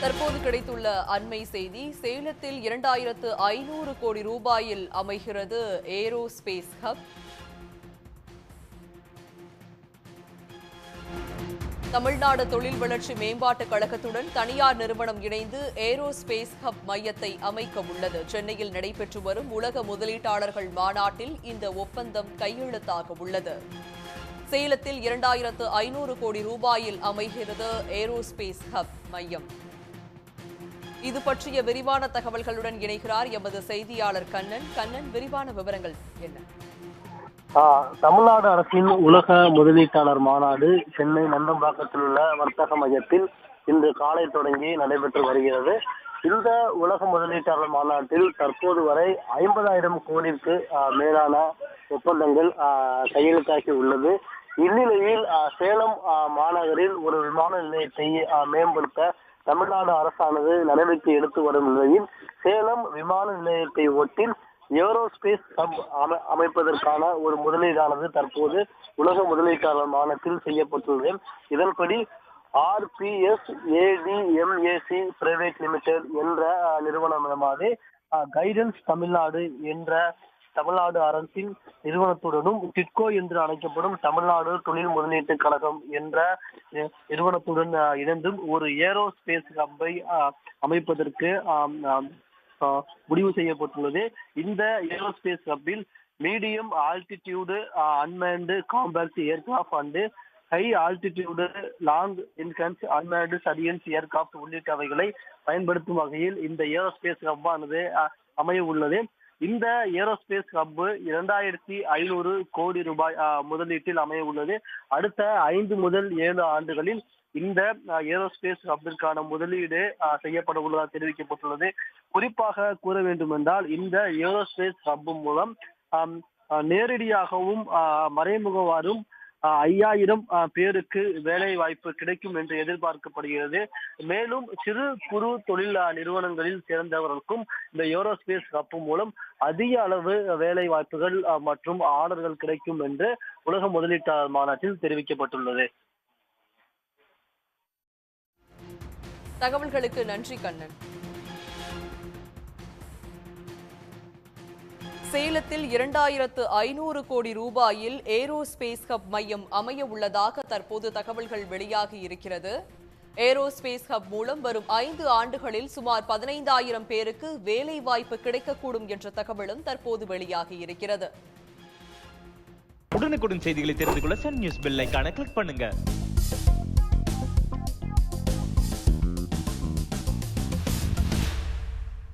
தற்போது கிடைத்துள்ள அண்மை செய்தி சேலத்தில் இரண்டாயிரத்து ஐநூறு கோடி ரூபாயில் அமைகிறது ஏரோஸ்பேஸ் ஹப். தமிழ்நாடு தொழில் வளர்ச்சி மேம்பாட்டுக் கழகத்துடன் தனியார் நிறுவனம் இணைந்து ஏரோஸ்பேஸ் ஹப் மையத்தை அமைக்க உள்ளது. சென்னையில் நடைபெற்று வரும் உலக முதலீட்டாளர்கள் மாநாட்டில் இந்த ஒப்பந்தம் கையெழுத்தாக உள்ளது. சேலத்தில் இரண்டாயிரத்து ஐநூறு கோடி ரூபாயில் அமைகிறது ஏரோஸ்பேஸ் ஹப் மையம். இது பற்றிய விரிவான தகவல்களுடன் இணைகிறார் எமது செய்தியாளர் கண்ணன். கண்ணன் விரிவான விவரங்கள் என்ன? தமிழ்நாடு அரசின் உலக முதலீட்டாளர் மாநாடு சென்னை நந்தம்பாக்கத்தில் உள்ள வர்த்தக மையத்தில் இன்று காலை தொடங்கி நடைபெற்று வருகிறது. இந்த உலக முதலீட்டாளர் மாநாட்டில் தற்போது வரை ஐம்பதாயிரம் கோடிக்கு மேலான ஒப்பந்தங்கள் கையெழுத்தாகி உள்ளது. இந்நிலையில் சேலம் மாநகரில் ஒரு விமான நிலையத்தை மேம்படுத்த தமிழ்நாடு அரசானது நடவடிக்கை எடுத்து வரும் நிலையில் சேலம் விமான நிலையத்தை ஒட்டி ஏரோஸ்பேஸ் ஹப் அமைப்பதற்கான ஒரு முதலீடானது தற்போது உலக முதலீட்டாளர் மாநாட்டில் செய்யப்பட்டுள்ளது. இதன்படி ஆர்பிஎஸ் ஏடிஎம்ஏசி பிரைவேட் லிமிடெட் என்ற அஹ், நிறுவனமானது கைடன்ஸ் தமிழ்நாடு என்ற தமிழ்நாடு அரசின் நிறுவனத்துடனும் டிட்கோ என்று அழைக்கப்படும் தமிழ்நாடு தொழில் முதலீட்டு கழகம் என்ற நிறுவனத்துடன் இணைந்தும் ஒரு ஏரோஸ்பேஸ் ஹப்பை அமைப்பதற்கு முடிவு செய்யப்பட்டுள்ளது. இந்த aerospace ஹப்பில் medium altitude unmanned compact aircraft and high altitude long endurance unmanned surveillance aircraft உள்ளிட்டவைகளை பயன்படுத்தும் வகையில் இந்த ஏரோஸ்பேஸ் ஹப்பானது அமைய உள்ளது. இந்த ஏரோஸ்பேஸ் ஹப் இரண்டாயிரத்தி ஐநூறு கோடி ரூபாய் ஆஹ், முதலீட்டில் அமைய உள்ளது. அடுத்த ஐந்து முதல் ஏழு ஆண்டுகளில் இந்த ஏரோஸ்பேஸ் ஹப்பிற்கான முதலீடு செய்யப்பட உள்ளதாக தெரிவிக்கப்பட்டுள்ளது. குறிப்பாக கூற வேண்டும் என்றால் இந்த ஏரோஸ்பேஸ் ஹப் மூலம் ஆஹ், நேரடியாகவும் ஆஹ், மறைமுகவாரும் ஐயாயிரம் பேருக்கு வேலை வாய்ப்பு கிடைக்கும் என்று எதிர்பார்க்கப்படுகிறது. மேலும் சிறு குறு தொழில் நிறுவனங்களில் சேர்ந்தவர்களுக்கும் இந்த ஏரோஸ்பேஸ் கப்பு மூலம் அதிக அளவு வேலை வாய்ப்புகள் மற்றும் ஆர்டர்கள் கிடைக்கும் என்று உலக முதலீட்டாளர் மாநாட்டில் தெரிவிக்கப்பட்டுள்ளது. தகவல்களுக்கு நன்றி கண்ணன். சேலத்தில் இரண்டாயிரத்து ஐநூறு கோடி ரூபாயில் ஏரோஸ்பேஸ் ஹப் மையம் அமைய உள்ளதாக தற்போது தகவல்கள் வெளியாகி இருக்கிறது. ஏரோஸ்பேஸ் ஹப் மூலம் வரும் ஐந்து ஆண்டுகளில் சுமார் பதினைந்தாயிரம் பேருக்கு வேலை வாய்ப்பு கிடைக்கக்கூடும் என்ற தகவலும் தற்போது வெளியாகி இருக்கிறது. உடனுக்குடன் செய்திகளை தெரிந்து கொள்ள சன் நியூஸ் பெல் கிளிக் பண்ணுங்க.